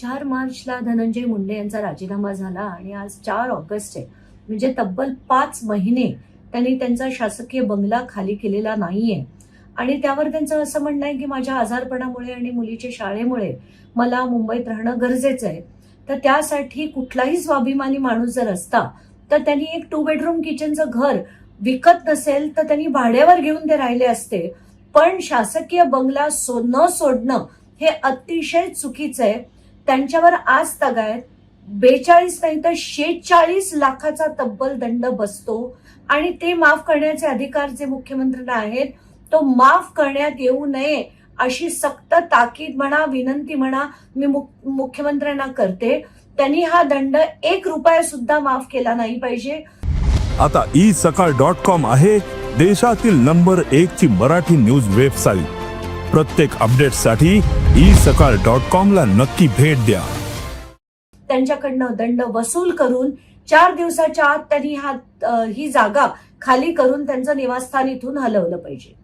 चार मार्चला धनंजय मुंडे यांचा राजीनामा झाला आणि आज चार ऑगस्ट आहे म्हणजे तब्बल पाच महिने त्यांनी त्यांचा शासकीय बंगला खाली केलेला नाहीये. आणि त्यावर त्यांचं असं म्हणणं आहे की माझ्या आजारपणामुळे आणि मुलीच्या शाळेमुळे मला मुंबईत राहणं गरजेचं आहे. तर त्यासाठी कुठलाही स्वाभिमानी माणूस जर असता तर त्यांनी एक टू बेडरूम किचनचं घर विकत नसेल तर त्यांनी भाड्यावर घेऊन ते राहिले असते. पण शासकीय बंगला सो न सोडणं हे अतिशय चुकीचं आहे. त्यांच्यावर आज तगायत बेचाळीस नाही तर शेचाळीस लाखाचा तब्बल दंड बसतो. आणि ते माफ करण्याचे अधिकार जे मुख्यमंत्र्यांना आहेत तो माफ करण्यात येऊ नये अशी सक्त ताकीद म्हणा विनंती म्हणा मी मुख्यमंत्र्यांना करते. त्यांनी हा दंड एक रुपया सुद्धा माफ केला नाही पाहिजे. आता ई सकाळ डॉट कॉम आहे देशातील नंबर एक ची मराठी न्यूज वेबसाईट. प्रत्येक अपडेटसाठी ई सकाळ डॉट कॉम ला नक्की भेट द्या. त्यांच्याकडनं दंड वसूल करून चार दिवसाच्या आत त्यांनी हा ही जागा खाली करून त्यांचं निवासस्थान इथून हलवलं पाहिजे.